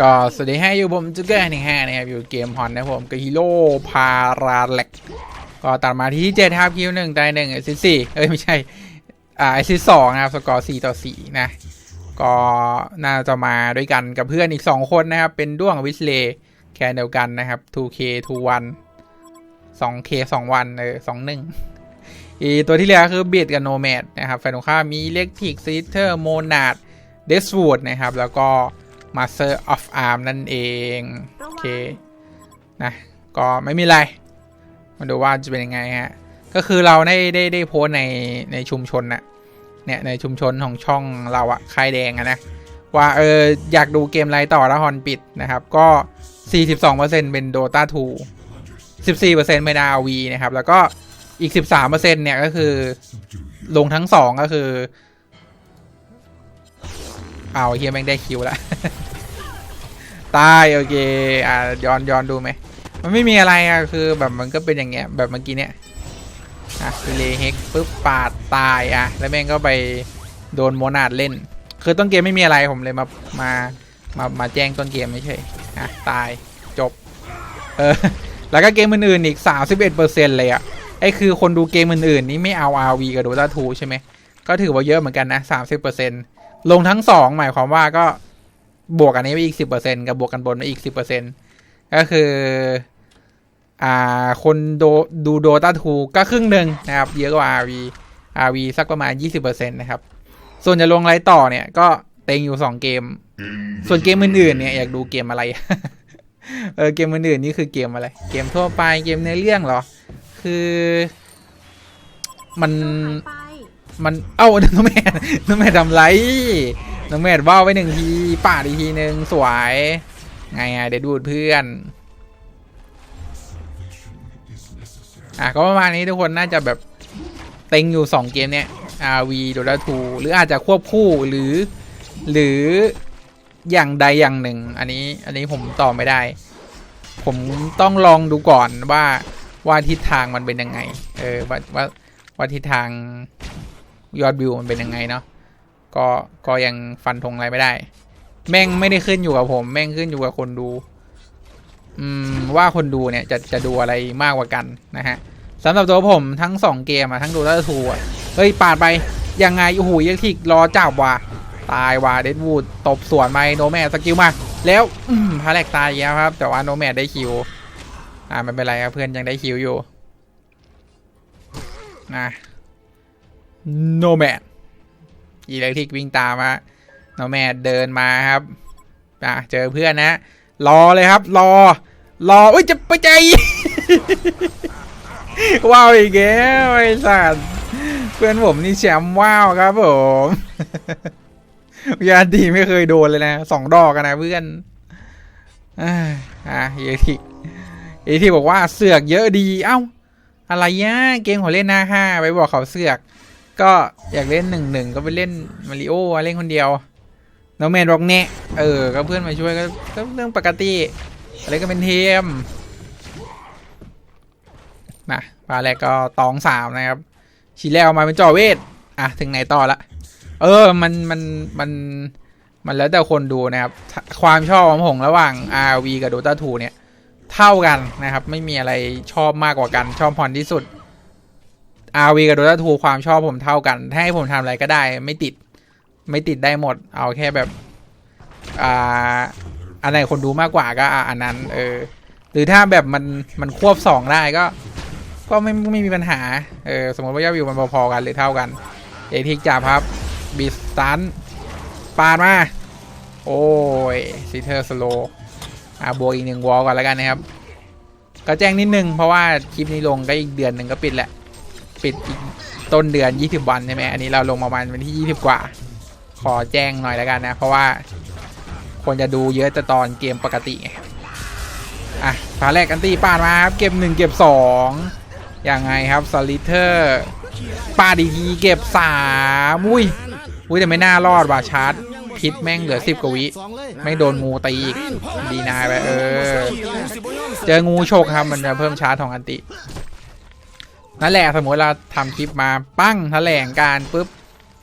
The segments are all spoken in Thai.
ก็สวัสดีให้อยู่ผมจุกเกอร์หนึ่งห้านะครับอยู่เกมฮอนนะผมกับฮีโร่พาราเล็กก็ตัดมาที่เจ็ดครับคิวหนึ่งตายหนึ่งไอซิสี่เอ้ยไม่ใช่อ่าไอซิสองนะครับสกอร์สี่ต่อสี่นะก็น่าจะมาด้วยกันกับเพื่อนอีก2คนนะครับ เป็นด้วงวิสเลแคนเดียวกันนะครับ 2K 2 1 2K 2วันเออ2 1อีตัวที่เหลือคือเบียดกับโนแมดนะครับฝ่ายตรงข้ามมีเล็กทิกซิเตอร์โมนาดเดสวูดนะครับ แล้วก็ Master of Arm นั่นเอง โอเค นะ ก็ไม่มีอะไร มาดูว่าจะเป็นยังไงฮะ ก็คือเราได้ได้ได้โพสต์ในในชุมชนนะเนี่ย ในชุมชนของช่องเราอะค่ายแดงอะนะ ว่าเอออยากดูเกมอะไรต่อแล้วฮอนปิดนะครับ ก็ 42%เป็น Dota 2 14%เป็น RV นะครับ แล้วก็อีก 13%เนี่ยก็คือลงทั้งสองก็คือ เอาเฮียแม่งได้คิวละตายโอเคอ่าย้อนย้อนดูไหมมันไม่มีอะไรอะคือแบบมันก็เป็นอย่างเงี้ยแบบเมื่อกี้เนี้ยอะเลเฮกปุ๊บปาดตายอะแล้วแม่งก็ไปโดนโมนาดเล่น คือต้นเกมไม่มีอะไรผมเลยมามามามาแจ้งต้นเกมไม่ใช่อะตายจบเออแล้วก็เกมอื่นๆอีก 31%เลยอะไอ้คือคนดูเกมอื่นๆนี่ไม่เอา RV กับ Dota 2ใช่ไหมก็ถือว่าเยอะเหมือนกันนะ 30% ลงทั้งสองหมายความว่าก็บวกอันนี้ไปอีก10%กับบวกกันบนไปอีก10%ก็คือ อ่า คนโดดูโดตาทูก็ครึ่งหนึ่งนะครับ เยอะกว่า RV RV สักประมาณ20%นนะครับ ส่วนจะลงอะไรต่อเนี่ย ก็เต็งอยู่2เกม ส่วนเกมอื่นๆเนี่ยอยากดูเกมอะไร เออเกมอื่นๆนี่คือเกมอะไร เกมทั่วไปเกมในเรื่องเหรอ คือ มันไมันเอ้าน้องแม่น้องแม่ทำไรน้องแม่ว่าวไว้หนึ่งทีป่าดอีกทีหนึ่งสวยไงไงเดี๋ยวดูดเพื่อนอะก็ประมาณนี้ทุกคนน่าจะแบบเต็งอยู่ 2 เกมเนี้ย RV Dota 2หรืออาจจะควบคู่หรือ หรืออย่างใดอย่างหนึ่ง อันนี้อันนี้ผมตอบไม่ได้ ผมต้องลองดูก่อนว่าว่าทิศทางมันเป็นยังไง เออว่าว่าว่าทิศทาง ยอดวิวมันเป็นยังไงเนาะก็ก็ยังฟันธงอะไรไม่ได้ แม่งไม่ได้ขึ้นอยู่กับผม แม่งขึ้นอยู่กับคนดู อืมว่าคนดูเนี่ยจะจะดูอะไรมากกว่ากันนะฮะสำหรับตัวผมทั้งสองเกมอะทั้งดูแลทูอะเฮ้ยปาดไปยังไงโอ้โหยังที่รอจับว่ะตายว่ะเดดวูดตบสวนไปโนแมสกิลมา แล้วอืมพาแลกตายแล้วครับ แต่ว่าโนแมได้คิว อ่าไม่เป็นไรครับเพื่อนยังได้คิวอยู่นะ โนแมดอีเล็กทิกวิ่งตามมาโนแมดเดินมาครับอะเจอเพื่อนนะ รอเลยครับ รอ รอเอ้ย จะไปใจ ว้าวอีกแล้วไอ้สัตว์เพื่อนผมนี่แชมป์ว้าวครับผมยาดีไม่เคยโดนเลยนะสองดอกกันนะเพื่อนอ่าอะเอทิกเอทิกบอกว่าเสือกเยอะดี เอ้า อะไรยะเกมของเล่นหน้าห้าไปบอกเขาเสือก ก็อยากเล่นหนึ่งหนึ่งก็ไปเล่นมาริโอเล่นคนเดียวน้องแมนบอกแน่เออก็เพื่อนมาช่วยก็เรื่องปกติอะไรก็เป็นเทมนะปลาแรกก็ตองสามนะครับชีแล้วมาเป็นจอเวทอะถึงไหนต่อละ เออมันมันมันมันแล้วแต่คนดูนะครับ ความชอบของผมระหว่าง RV กับ Dota 2 เนี่ย เท่ากันนะครับ ไม่มีอะไรชอบมากกว่ากัน ชอบพรที่สุด RV กับ Dota 2ความชอบผมเท่ากันถ้าให้ผมทำอะไรก็ได้ ไม่ติด ไม่ติดได้หมด เอาแค่แบบ อ่าอันไหนคนดูมากกว่าก็อันนั้น เออ หรือถ้าแบบมันมันควบสองได้ก็ ก็ไม่ไม่มีปัญหา เออ สมมติว่ายอดวิวมันพอๆกันหรือเท่ากัน เอทิกจับครับบิสตันปาดมา โอ้ยซิเทอร์สโลอะบวกอีกหนึ่งวอลก่อนแล้วกันนะครับ ก็แจ้งนิดนึง เพราะว่าคลิปนี้ลงก็อีกเดือนหนึ่งก็ปิดแหละ ปิดอีกต้นเดือน 20 วันใช่ไหมอันนี้เราลงประมาณวันที่ 20 กว่า ขอแจ้งหน่อยแล้วกันนะ เพราะว่าคนจะดูเยอะแต่ตอนเกมปกติไงอะฝาแรกกันตีปาดมาครับ เก็บหนึ่งเก็บสองยังไงครับสลิเทอร์ปาดอีกทีเก็บสามอุ้ยอุ้ยแต่ไม่น่ารอดว่ะชาร์จพิษแม่งเหลือสิบกวิไม่โดนงูตีอีก ดีนายไปเออ เจองูโชกครับ มันจะเพิ่มชาร์จของอันติ นั่นแหละสมมติเราทำคลิปมาปั้งแถลงการปุ๊บ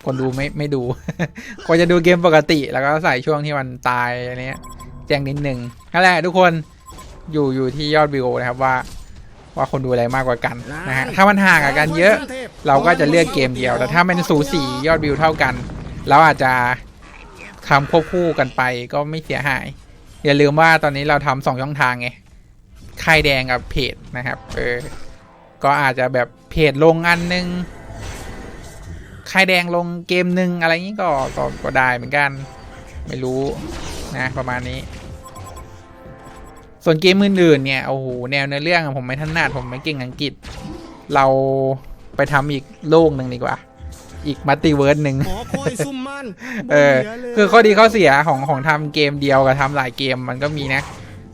คนดูไม่ไม่ดูคนจะดูเกมปกติ แล้วก็ใส่ช่วงที่มันตายอะไรเนี้ยแจ้งนิดนึงนั่นแหละทุกคนอยู่อยู่ที่ยอดวิวนะครับว่า ว่าคนดูอะไรมากกว่ากันนะฮะถ้ามันห่างกันเยอะ เราก็จะเลือกเกมเดียว แต่ถ้ามันสูสียอดวิวเท่ากัน เราอาจจะทำควบคู่กันไปก็ไม่เสียหาย อย่าลืมว่าตอนนี้เราทำสองช่องทางไงค่ายแดงกับเพจนะครับเออ ก็อาจจะแบบเพจลงอันนึงคายแดงลงเกมหนึ่งอะไรอย่างนี้ก็ก็ก็ได้เหมือนกัน ไม่รู้นะประมาณนี้ ส่วนเกมอื่นๆเนี่ยโอ้โหแนวเนื้อเรื่องผมไม่ถนัดผมไม่เก่งอังกฤษ เราไปทำอีกโลกหนึ่งดีกว่า อีกมัลติเวิร์สหนึ่งเออคือข้อดีข้อเสียของของทำเกมเดียวกับทำหลายเกมมันก็มีนะ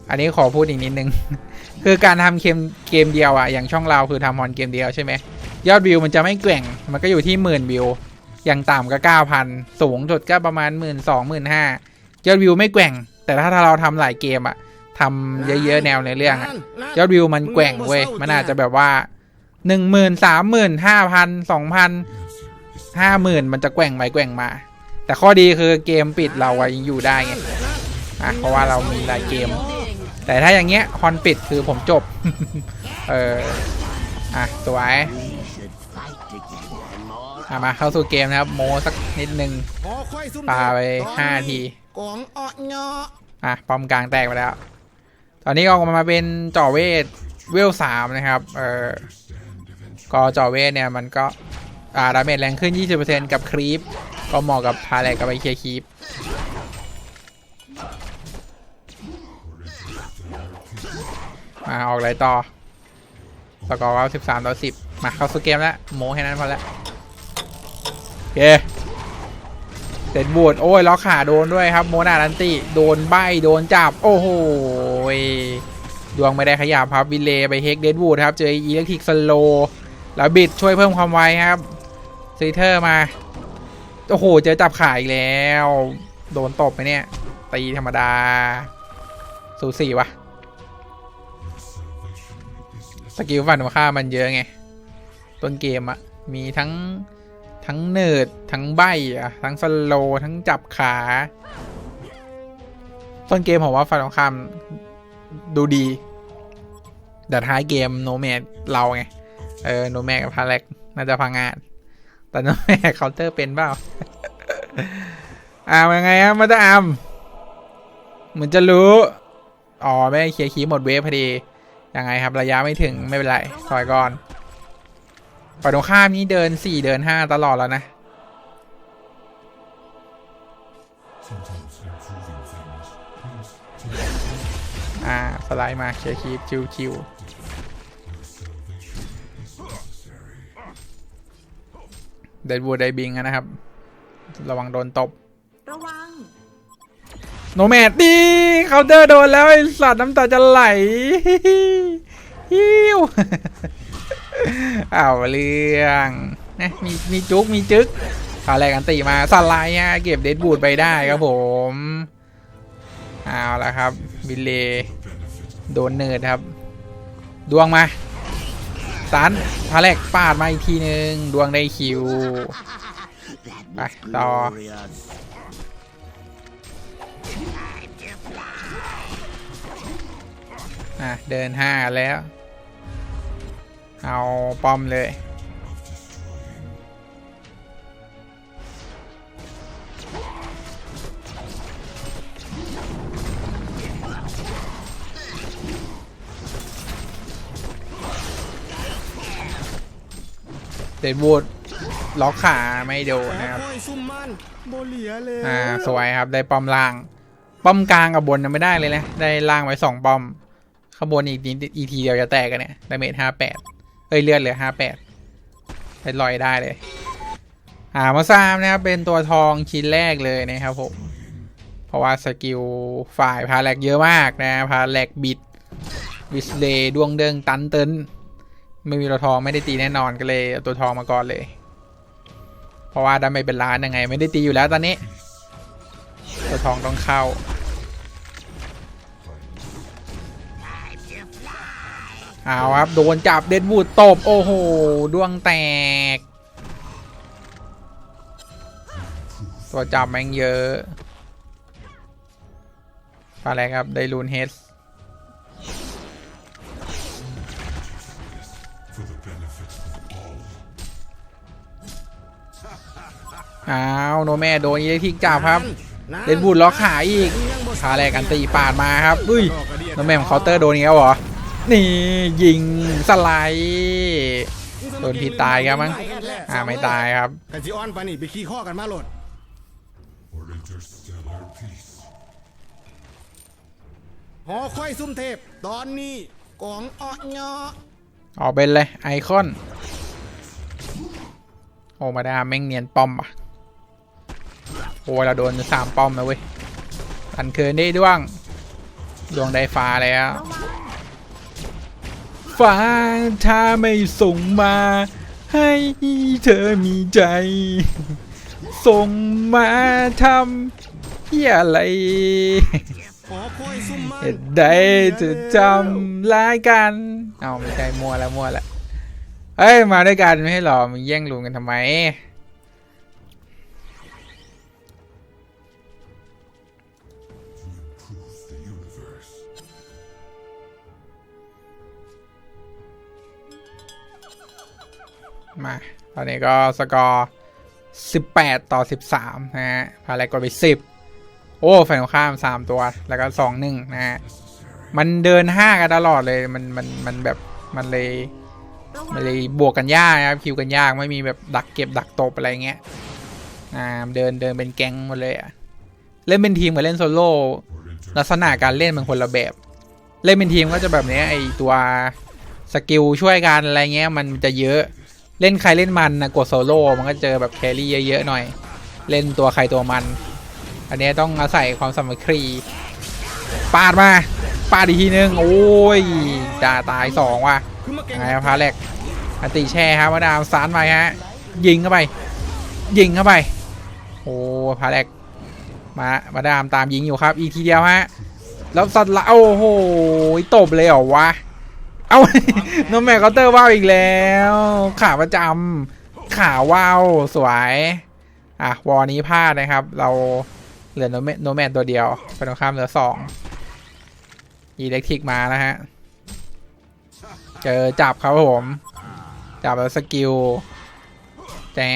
อันนี้ขอพูดอีกนิดนึง คือการทำเกมเกมเดียวอะอย่างช่องเราคือทำฮอนเกมเดียวใช่ไหมยอดวิวมันจะไม่แกว่งมันก็อยู่ที่หมื่นวิวอย่างต่ำก็เก้าพันสูงสุดก็ประมาณหมื่นสองหมื่นห้ายอดวิวไม่แกว่ง แต่ถ้าเราทำหลายเกมอะทำเยอะๆแนวในเรื่องอะยอดวิวมันแกว่งเว้ยมันอาจจะแบบว่าหนึ่งหมื่นสามหมื่นห้าพันสองพันห้าหมื่นมันจะแกว่งไปแกว่งมา แต่ข้อดีคือเกมปิดเราอะยังอยู่ได้ไงอะเพราะว่าเรามีหลายเกม แต่ถ้าอย่างเงี้ยฮอนปิดคือผมจบ เอออะสวยอะมาเข้าสู่เกมนะครับ โมสักนิดนึงหอคอยซุ่มปาไปห้าทีอะปอมกลางแตกไปแล้ว ตอนนี้ก็ออกมาเป็นจ่อเวทเวลสามนะครับเออก็จ่อเวทเนี่ยมันก็อ่าดาเมจแรงขึ้น 20%กับครีป ก็เหมาะกับพาแลกกับไปเคียร์ครีป มาออกอะไรต่อสกอร์ก็13ต่อ10มาเข้าสู่เกมแล้วโมแค่นั้นพอแล้วโอเคเสร็จบูดโอ้ยล็อกขาโดนด้วยครับโมนาดันติโดนใบโดนจับ โอ้โหดวงไม่ได้ขยับครับวิเลไปเฮกเดดวูดครับ เจออีเล็กทริกสโลแล้วบิดช่วยเพิ่มความไวครับซีเทอร์มา โอ้โห เจอจับขาอีกแล้ว โดนตบไปเนี่ย ตีธรรมดา สูสีวะ สกิลฝั่นค่ามันเยอะไง ต้นเกมอะมีทั้งทั้งเนิร์ดทั้งใบอะทั้งสโลทั้งจับขา ต้นเกมผมว่าฝั่นข้ามดูดี แต่ท้ายเกมโนแมดเราไง เออโนแมดกับพาเล็กน่าจะพังงานแต่โนแมดเคาน์เตอร์เป็นเปล่าอ่าวยังไงอะมาตอามเหมือนจะรู้ อ๋อไม่เคลียร์คีหมดเวฟพอดี ยังไงครับระยะไม่ถึงไม่เป็นไรถอยก่อนฝ่ายตรงข้ามนี้เดินสี่เดินห้าตลอดแล้วนะอ่าสไลด์มาเคลียร์คีปชิวชิวเดดวูดไดบิงอะนะครับ ระวังโดนตบระวัง โนแมดดีเคาน์เตอร์โดนแล้วไอสัตว์น้ำตาจะไหลฮิวอ้าวเรื่องนะมีมีจุกมีจึกขาแรกอันตีมาสไลด์ฮะเก็บเดดบูดไปได้ครับผมเอาละครับบิลเลโดนเนิร์ดครับ ดวงมาสันพาแรกปาดมาอีกทีหนึ่งดวงได้คิวไปต่อ อะ เดินห้าแล้ว เอาป้อมเลยเดดวูดล็อกขาไม่โดนนะครับคอยซุ่มมันโบเหลียเลยอ่าสวยครับได้ป้อมล่าง ป้อมกลางกับบนยังไม่ได้เลยนะ ได้ล่างไว้สองป้อม ข้างบนอีกนิดอีทีเดียวจะแตกกันเนี่ยดาเมจห้าแปดเอ้ยเลือดเหลือห้าแปดได้ลอยได้เลยอ่ามาซามนะครับเป็นตัวทองชิ้นแรกเลยนะครับผม เพราะว่าสกิลฝ่ายพาแลกเยอะมากนะพาแลกบิดวิสเลย์ดวงเดิงตันเตินไม่มีตัวทองไม่ได้ตีแน่นอนก็เลยเอาตัวทองมาก่อนเลย เพราะว่าดาเมจเป็นล้านยังไง ไม่ได้ตีอยู่แล้วตอนนี้ ตัวทองต้องเข้า เอาครับ โดนจับเดนวูดตบ โอ้โห ดวงแตก ตัวจับแม่งเยอะปลาแรครับ ได้รูนเฮดอ้าวโนแม่โดนยีทิกจับครับเล่นบูดล็อกขาอีกยังบ่ปลาแรกกันตีปาดมาครับอุ้ยโนแม่ของเคาน์เตอร์โดนอีกแล้วเหรอ นี่ยิงสไลด์โดนพิษตายครับมั้งอ่าไม่ตายครับกันสิออนปานนี่ไปขี้ข้อกันมาโหลด For interstellar peace. หอคอยซุ่มเทพ ตอนนี้กองออกเงาะออกเป็นเลย ไอคอน โอ้มาดามแม่งเนียนป้อมอะโอ้ยเราโดนสามป้อมนะเว้ยอันเคินได้ด้วงดวงได้ฟ้าแล้ว ฟ้า ถ้าไม่ส่งมา ให้เธอมีใจ ส่งมาทำเฮียอะไรได้จะจำรายกันเอาไม่ใช่มั่วแล้วมั่วแล้วเอ้ย มาด้วยกันไม่ให้หรอมึงแย่งลุงกันทำไม มา ตอนนี้ก็สกอร์ 18 ต่อ 13 นะฮะ พาอะไรกดไป 10 โอ้ฝ่ายตรงข้าม 3 ตัว แล้วก็ 2 1 นะฮะ มันเดิน 5 กันตลอดเลย มัน มัน มันแบบ มันเลยมันเลยบวกกันยากนะครับ คิวกันยาก ไม่มีแบบดักเก็บดักตบอะไรเงี้ย อ่า เดินเดินเป็นแก๊งหมดเลยอะเล่นเป็นทีมกับเล่นโซโล่ ลักษณะการเล่นมันคนละแบบ เล่นเป็นทีมก็จะแบบเนี้ยไอตัวสกิลช่วยกันอะไรเงี้ยมันจะเยอะ เล่นใครเล่นมันนะกดโซโล่มันก็เจอแบบแครี่เยอะๆหน่อย เล่นตัวใครตัวมัน อันนี้ต้องอาศัยความสามัคคีปาดมา ปาดอีกทีนึง โอ้ยจ่าตายสองว่ะคือมาเก่งไงพาแรกอันติแช่ครับมาดามสารไปฮะ ยิงเข้าไป ยิงเข้าไป โอ้พาแรกมามาดามตามยิงอยู่ครับ อีกทีเดียวฮะ แล้วสัตว์ละโอ้โหตบเลยเหรอวะ เอาน้องแม่เคาน์เตอร์ว่าวอีกแล้ว ขาประจำขาว่าวสวย อะ วอนี้พลาดนะครับ เราเหลือโนแมโนแมนตัวเดียวไปตรงข้ามเหลือสองอีเล็กทริกมาแล้วฮะ เจอจับครับผม จับแล้วสกิลแจ๊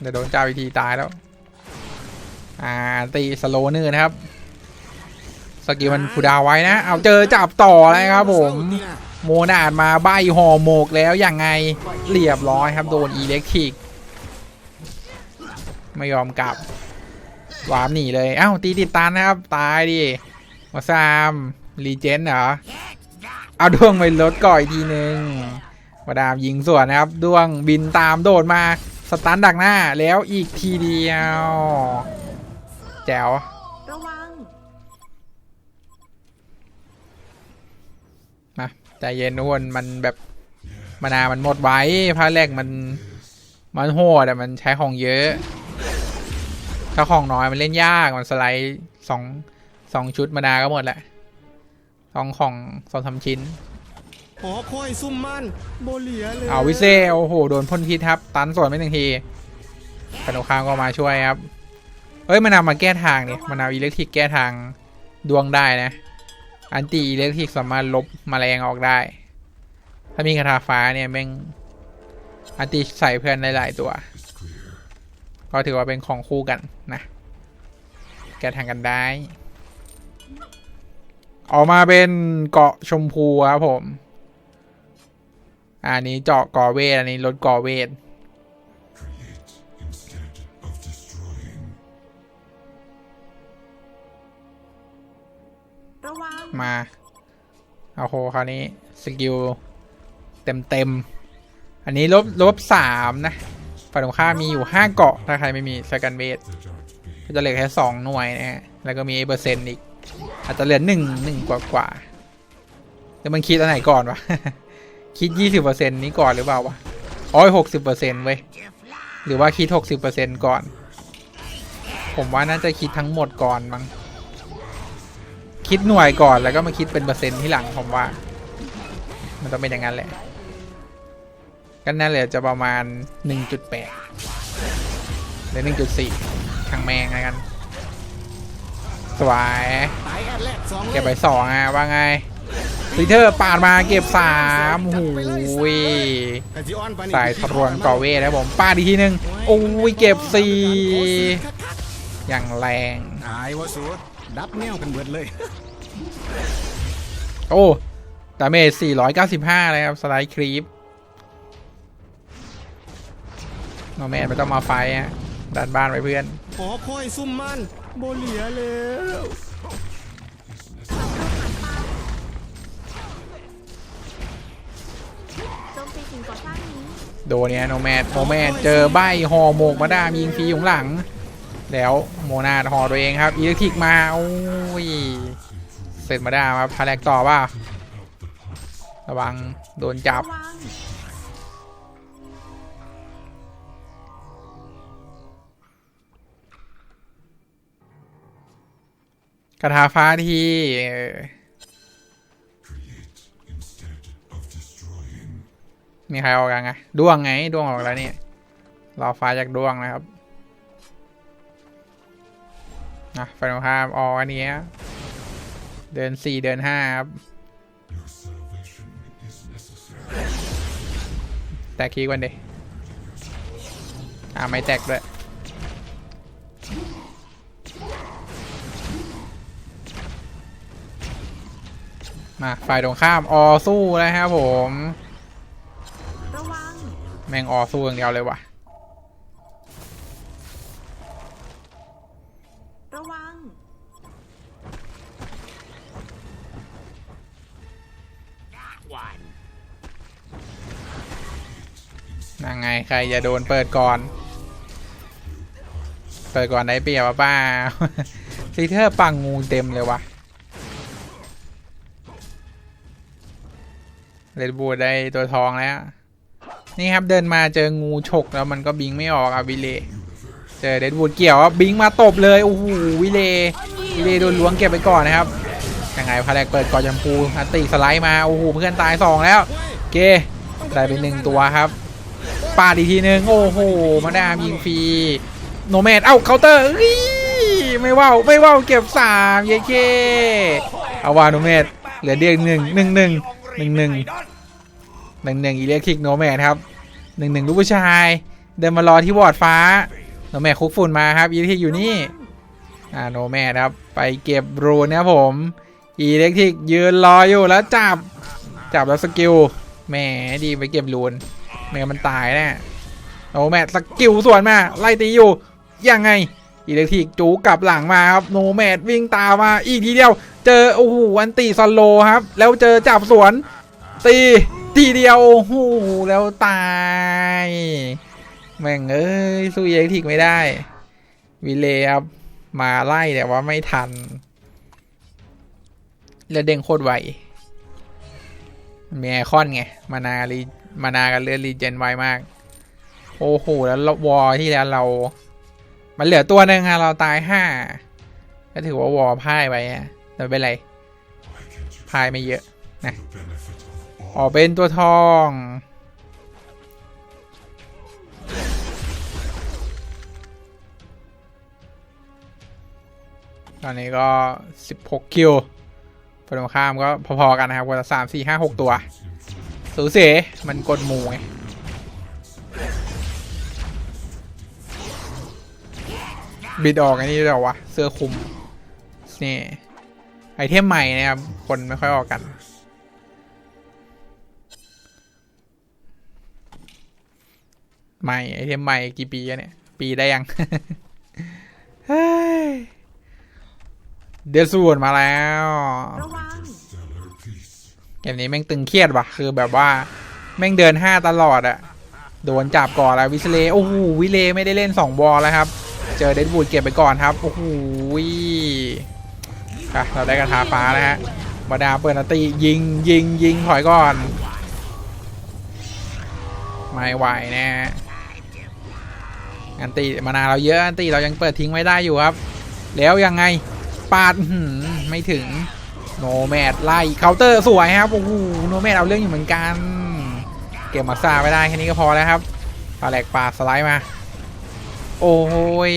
เดี๋ยวโดนจับอีกทีตายแล้ว อ่าตีสโลเนอร์นะครับ สกิลมันฟูดาวไว้นะ เอาเจอจับต่อเลยครับผม โมนาดมาใบห่อหมกแล้วยังไงเรียบร้อยครับโดนอีเล็กทริก ไม่ยอมกลับวามหนีเลย เอ้าตีติดตันนะครับ ตายดิมาซามรีเจนเหรอ เอาดวงไปลดก่อนอีกทีนึงมาดามยิงสวนนะครับ ดวงบินตามโดดมาสตันดักหน้าแล้วอีกทีเดียว แจ๋ว ระวัง นะ ใจเย็นทุกคนมันแบบมานามันหมดไว้พาแรกมันมันโหดแต่มันใช้ของเยอะ ถ้าของน้อยมันเล่นยากมันสไลด์สองสองชุดมานาก็หมดแหละต้องของสองสามชิ้นหอคอยซุ่มมันโบเหลียเลยเอาวิเซโอ้โหโดนพ่นพิษครับ ตันสวนไม่หนึ่งทีกระโดข้างก็มาช่วยครับเอ้ยมันเอามาแก้ทางเนี่ยมันเอาอิเล็กทริกแก้ทางดวงได้นะ อันตีอิเล็กทริกสามารถลบมแมลงออกได้ ถ้ามีคาถาฟ้าเนี่ยแม่งอันตีใส่เพื่อนหลายตัว ก็ถือว่าเป็นของคู่กันนะ แกทางกันได้ ออกมาเป็นเกาะชมพูครับผม อันนี้เจาะก่อเวท อันนี้ลดก่อเวท มาเอาโหคราวนี้สกิลเต็มเต็มอันนี้ลบลบสามนะฝ่ายตรงข้ามมีอยู่ห้าเกาะถ้าใครไม่มีสกันเวทก็จะเหลือแค่สองหน่วยนะฮะแล้วก็มีเปอร์เซ็นต์อีก อาจจะเหลือหนึ่งหนึ่งกว่ากว่าแล้วมันคิดอันไหนก่อนวะคิดยี่สิบเปอร์เซ็นต์นี้ก่อนหรือเปล่าวะอ๋อหกสิบเปอร์เซ็นต์เว้ยหรือว่าคิดหกสิบเปอร์เซ็นต์ก่อน ผมว่าน่าจะคิดทั้งหมดก่อนมั้ง คิดหน่วยก่อนแล้วก็มาคิดเป็นเปอร์เซ็นต์ที่หลังผมว่า มันต้องเป็นอย่างนั้นแหละก็น่าเหลือจะประมาณหนึ่งจุดแปดหรือหนึ่งจุดสี่ทางแมงแล้วกัน สวยตายแกสองลยเก็บไปสองอะ ว่าไงซีเทอร์ปาดมาเก็บสามหูยแต่ที่อ้อนไปนี่สายทรวนก่อเวทนะผมปาดอีกทีหนึงโอ้ยเก็บสี่อย่างแรง ดดับแนวกันเบิดเลย โอ้ดาเมจ495เลยครับ สไลด์ครีปโนแมนไม่ต้องมาไฟท์ฮะดันบ้านไว้เพื่อน ขอคอยซุ่มมันโบเหลียแล้วโจมตีสิ่งก่อสร้างนี้โดนเนี่ยโนแมนโนแมนเจอใบหอหมกมาดามยิงฟรีอยู่ข้างหลัง แล้วโมนาดหอตัวเองครับอีเล็กทริกมาโอ้ยเสร็จมาได้มาพาแลกต่อว่าระวังโดนจับ กระทาฟ้าที่มีใครออกยังไงด้วงไงด้วงออกแล้วนี่รอฟ้าจากด้วงนะครับ นะไฟนอลข้ามออกอันนี้ฮะเดินสี่เดินห้าครับ Your salvation is necessary. แตกคีย์กันดิอ่าไม่แตกด้วยมาฝ่ายตรงข้ามออสู้นะครับผมระวังแม่งออสู้อย่างเดียวเลยว่ะระ นั่งไงใครจะโดนเปิดก่อน เปิดก่อนได้เปรียบป้าซีเทอร์ปังงูเต็มเลยวะเรดบูดได้ตัวทองแล้ว นี่ครับเดินมาเจองูฉกแล้วมันก็บิงไม่ออกอะวิเล เจอเรดบูดเกี่ยวอะบิงมาตบเลย โอ้โหวิเลวิเลโดนล้วงเก็บไปก่อนนะครับ ยังไงพาแรกเปิดก่อนจมพูอันติสไลด์มาโอ้โหเพื่อนตายสองแล้วเกได้ไปหนึ่งตัวครับปาดอีกทีนึงโอ้โหมาดามยิงฟรีโนแมนเอ้าเคาน์เตอร์ไม่ว่าวไม่ว่าวเก็บสามเยเคเอาวาโนแมนเหลือเดียงหนึ่งหนึ่งหนึ่งหนึ่งหนึ่งหนึ่งหนึ่งอีเล็กทริกโนแมนครับหนึ่งหนึ่งลูกผู้ชาย เดินมารอที่วอร์ดฟ้าโนแมนคุกฝุ่นมาครับอีเล็กทริกอยู่นี่อ่าโนแมนครับ ไปเก็บรูนนะครับผม อีเล็กทิกยืนรออยู่แล้วจับ จับแล้วสกิลแหมดีไปเก็บรูนไม่มันตายแน่โนแมนสกิลส่วนมาไล่ตีอยู่ยังไงอิเล็กทิกจูกลับหลังมาครับโนแมดวิ่งตามมาอีกทีเดียว เจอโอ้โหอันตีซอนโลครับ แล้วเจอจับสวน ตีทีเดียวโอ้โหแล้วตาย แม่งเอ้ยสู้อิเล็กทิกไม่ได้วิเลครับมาไล่แต่ว่าไม่ทัน เลือดเด้งโคตรไวมีไอคอนไง มานารีมานากันเลือดรีเจนไวมาก โอ้โห แล้ววอที่แล้วเรา มันเหลือตัวนึงอะเราตายห้าก็ถือว่าวอพ่ายไปอะแต่ไม่เป็นไร พ่ายไม่เยอะ for the benefit of อ all? อเป็นตัวทองตอนนี้ก็ 16 คิว ฝั่งตรงข้ามก็พอๆกันนะครับวันละสามสี่ห้าหกตัว สูสีมันกดหมูไงบิดออกอันนี้ด้วยเหรอวะ เสื้อคลุม นี่ ไอเทมใหม่นะครับ คนไม่ค่อยออกกัน ใหม่ ไอเทมใหม่กี่ปีอะเนี่ย ปีได้ยัง เฮ้ย เดยวสูตรมาแล้วระวัง Stellar peace. เกมนี้แม่งตึงเครียดว่ะ คือแบบว่า แม่งเดินห้าตลอดอะโดนจับก่อนแล้ววิสเลโอ้โหวิเลไม่ได้เล่นสองบอลแล้วครับ เจอเดดบูดเก็บไปก่อนครับ โอ้โหอะเราได้กระทาฟ้าแล้วฮะบาดาเปิดนาตียิงยิงยิงถอยก่อน ไม่ไหวนะฮะอันตีมานานเราเยอะอันตีเรายังเปิดทิ้งไว้ได้อยู่ครับ แล้วยังไง ปาดไม่ถึงโนแมดไล่เคาน์เตอร์สวยครับโอ้โหโนแมดเอาเรื่องอยู่เหมือนกัน เก็บมาซาไม่ได้แค่นี้ก็พอแล้วครับปาแหลกปาดสไลด์มา โอ้ย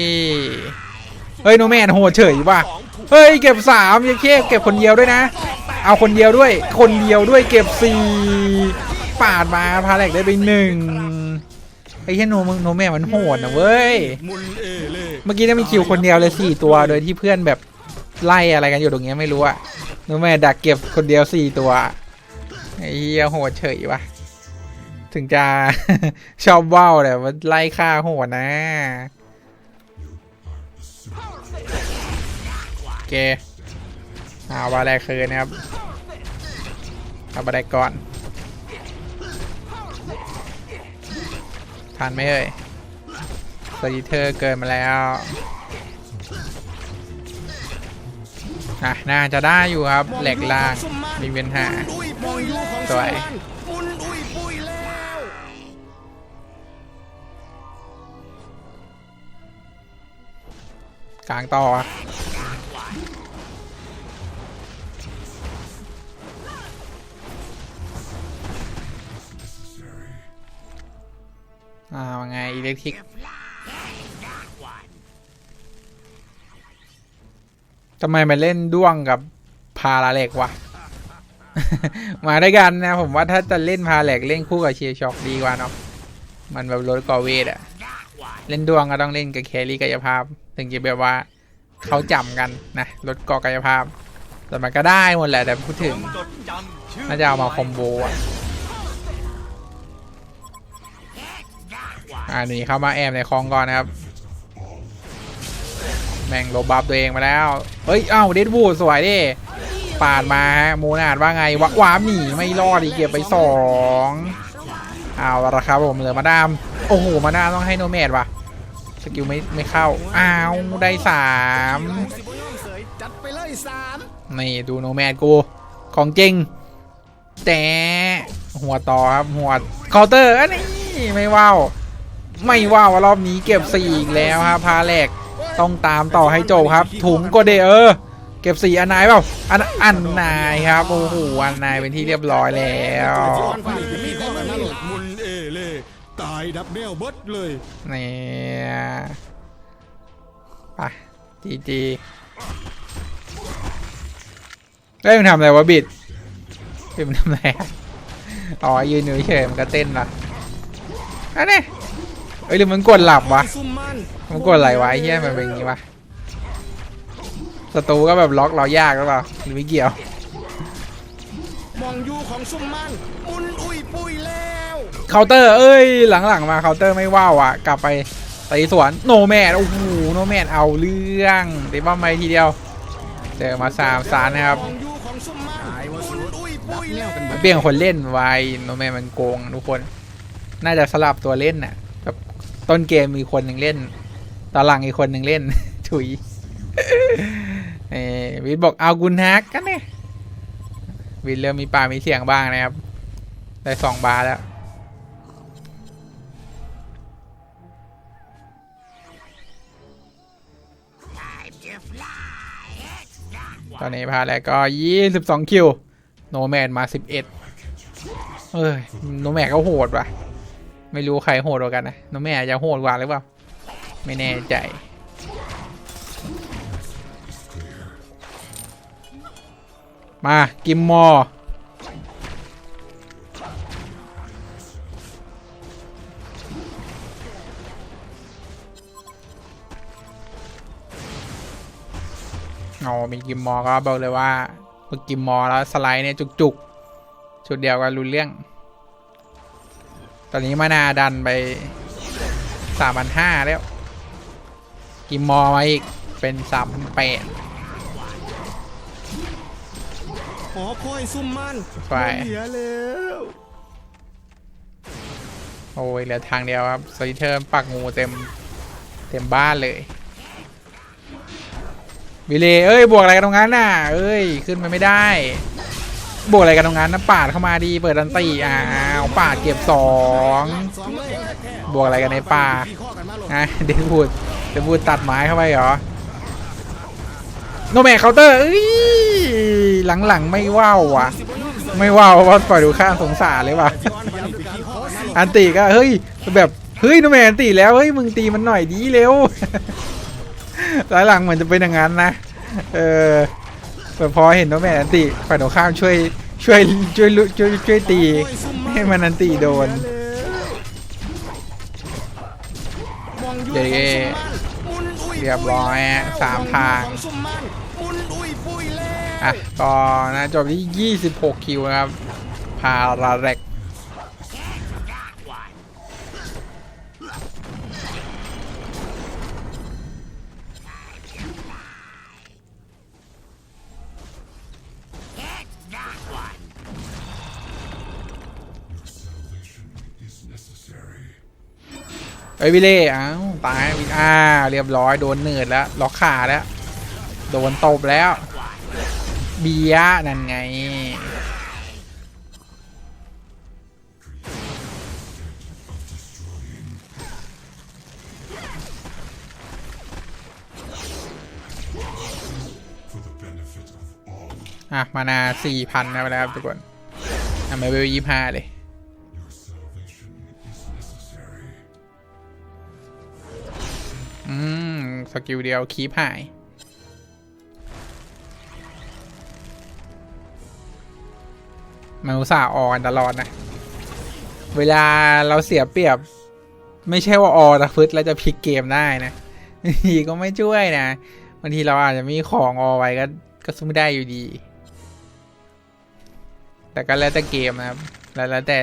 เฮ้ยโนแมดโหเฉยว่ะเฮ้ยเก็บสามยังเคเก็บคนเดียวด้วยนะ เอาคนเดียวด้วย คนเดียวด้วยเก็บสี่ปาดมาพาแหลกได้ไปหนึ่งไอ้แค่โนมึงโนแม่มันโหดนะเว้ยเอเล่เมื่อกี้เนี่ยมีคิวคนเดียวเลยสี่ตัว โดยที่เพื่อนแบบ ไล่อะไรกันอยู่ตรงเนี้ยไม่รู้อะโนแม่ดักเก็บคนเดียวสี่ตัวไอ้เหี้ยโหดเฉยวะถึงจะ ชอบว่าวแต่ว่าไล่ฆ่าโหดนะโอเคเอาวาแรกคืนนะครับเอาบันไดก่อนทันไหมเอ่ยสตีเธอร์เกินมาแล้ว อะน่าจะได้อยู่ครับ แหลกล่างมีปัญหามุนอุ้ยปุยแล้วสวยนอุ้ยปุยกลางต่ออะอ่าว่าไงอิเล็กทริก ทำไมมาเล่นด้วงกับพาราเล็กวะ มาด้วยกันนะ ผมว่าถ้าจะเล่นพาแหลกเล่นคู่กับเชียร์ช็อกดีกว่าเนาะมันแบบลดกอเวทอะเล่นดวงก็ต้องเล่นกับแครี่กายภาพ ถึงจะแบบว่าเขาจำกันนะลดกอกายภาพ แต่มันก็ได้หมดแหละแต่พูดถึงน่าจะเอามาคอมโบอะอ่านีเข้ามาแอบในคลองก่อนนะครับ แม่งลบบัฟตัวเองมาแล้ว เฮ้ย เอ้าเดดบูดสวยดิปาดมาฮะมูนาดว่าไงวะว้ามหนีไม่รอดอีกเก็บไปสองเอาละครับผมเหลือมาดาม โอ้โห มาดามต้องให้โนแมดว่ะ สกิลไม่ไม่เข้า อ้าวได้สามนี่ดูโนแมดกู ของจริง แต่หัวต่อครับ หัวเคาน์เตอร์อันนี้ไม่ว้าว ไม่ว้าวรอบนี้เก็บสี่อีกแล้วครับพาแรก ต้องตามต่อให้จบครับ ถุงโกเดเออ เก็บสี่อันนายเปล่าอันอันนายครับโอ้โหอันนายเป็นที่เรียบร้อยแล้วจอนฝ่ายจะมีแต่มันนรกมุนเอเล่ตายดับแนวเบิดเลยเนี่ยไปจีจีเอ้ยมันทำอะไรวะบิดเฮ้ยมันทำอะไรอะอ๋อยืนอยู่เฉยมันก็เต้นละอันนี้เอ้ยหรือมันกดหลับวะ มมันมันกดอะไรวะไอ้เหี้ยมันเป็นอย่างงี้วะศัตรูก็แบบล็อกเรายากหรือเปล่าหรือไม่เกี่ยว มองอยู่ของซุ่มมันมุนอุ้ยปุยแล้วเคาน์เตอร์ เอ้ย หลังๆมาเคาน์เตอร์ไม่ว้าวอะ กลับไปตีสวนโนแมนโอ้โหโนแมนเอาเรื่องตีบ้าไม่ทีเดียว เจอมาสามสารนะครับ มองอยู่ของซุ่มมันมุนอุ้ยปุยแล้วมันเปลี่ยนคนเล่นไวโนแมนมันโกงทุกคน น่าจะสลับตัวเล่นน่ะแบบต้นเกมมีคนหนึ่งเล่น ตอนหลังอีกคนหนึ่งเล่น ถุยเอวิทบอกเอากุนฮักกันเนี่ยวิทเริ่มมีปากมีเสียงบ้างนะครับ ได้สองบาแล้ว ตอนนี้พาแล้วก็22คิว โนแมนมา11เอ้ย โนแมนก็โหดว่ะ ไม่รู้ใครโหดกว่ากันนะ โนแมนจะโหดกว่าหรือเปล่า ไม่แน่ใจ มากิมมอร์เอามีกิมมอร์ก็บอกเลยว่าพอกิมมอร์แล้วสไลด์เนี่ยจุกๆ ชุดเดียวก็รู้เรื่อง ตอนนี้มานาดันไปสามพันห้าแล้ว กิมมอร์มาอีก เป็นสามพันแปดหอคอยซุ่มมันไปเหลือแล้วโอ้ยเหลือทางเดียวครับสวิเทอร์ปักงูเต็ม เต็มบ้านเลยวิเลเอ้ยบวกอะไรกันตรงนั้นน่ะ เอ้ยขึ้นไปไม่ได้ บวกอะไรกันตรงนั้นนะปาดเข้ามาดีเปิดดันตีอ้าวปาดเก็บสองสองเลยบวกอะไรกันในป่าพี่ข้อกันมาหลงฮะเดนวูด เดนวูดตัดไม้เข้าไปเหรอ โนแมนเคาน์เตอร์เอ้ยหลังๆไม่ว้าวว่ะ ไม่ว้าวว่าปล่อยดูข้างสงสารเลยว่ะจอนฝ่ายจะพี่ข้อกันมาหลงอันตีก็เฮ้ยแบบเฮ้ยโนแมนอันตีแล้วเฮ้ยมึงตีมันหน่อยดีเร็วหลายหลังเหมือนจะเป็นอย่างนั้นนะ เออแต่พอเห็นโนแมนอันติฝ่ายตรงข้ามช่วยช่วยช่วยลุช่วยช่วยตีให้มันอันติโดนมองยูเดี๋ยว เรียบร้อยฮะสามทางมองยูของซุ่มมันมุนอุ้ยปุ้ยแล้วอะก็นะจบที่ 26 คิวนะครับ พาราเร็ก เอ้ยวิเล่อ้าวตายวิอาเรียบร้อยโดนเนิร์ดแล้วล็อกขาแล้ว โดนตบแล้ว เบียนั่นไงอะ มานาสี่พันนะไปแล้วครับทุกคนทำไมเวลยี่ห้าเลย อืม สกิลเดียว คีบหาย มันอุตส่าห์ออกันตลอดนะ เวลาเราเสียเปรียบ ไม่ใช่ว่าออตะฟึดแล้วจะพลิกเกมได้นะบางทีก็ไม่ช่วยนะบางทีเราอาจจะมีของออไว้ก็ก็สู้ไม่ได้อยู่ดี แต่ก็แล้วแต่เกมนะครับ แล้วแล้วแต่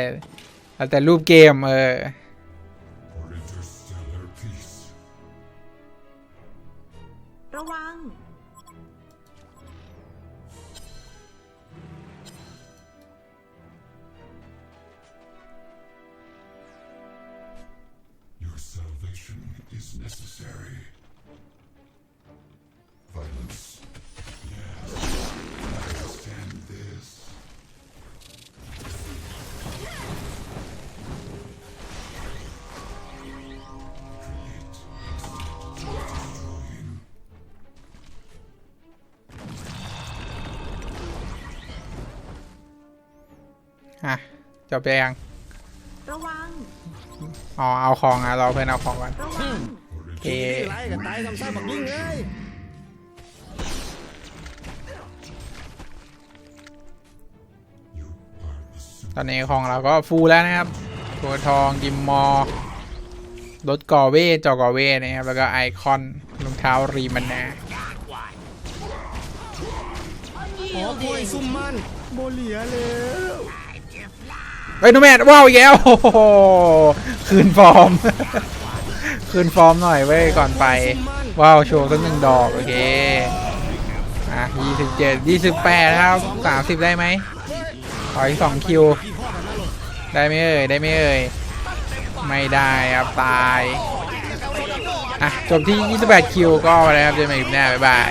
แล้วแต่รูปเกมเออ จบไปยัง ระวัง อ๋อ เอาของอะรอเพื่อนเอาของก่อนระวังโอเคไล่กับตายทำซ่าบักยิ่งเลย You are the super ตอนนี้ของเราก็ฟูลแล้วนะครับตัวทองกิมมอร์รถกอเวจอกอเวนะครับ แล้วก็ไอคอนรองเท้ารีมันนาขอปุ้ยซุ่มมันโบเหลียแล้ว เฮ้ยนูแมนว้าวอีกแล้โอ้โหคืนฟอร์ม คืนฟอร์มหน่อยเว้ยก่อนไป ว้าวโชว์สักหนึ่งดอก โอเค อะยี่สิบเจ็ดยี่สิบแปดครับสามสิบได้ไหมขออีกสองคิว ได้ไหมเอ่ย ได้ไหมเอ่ย ไม่ได้ครับตาย อะ จบที่ 28 คิวก็ไปแล้วครับเจอกันใหม่คลิปหน้า บ๊ายบาย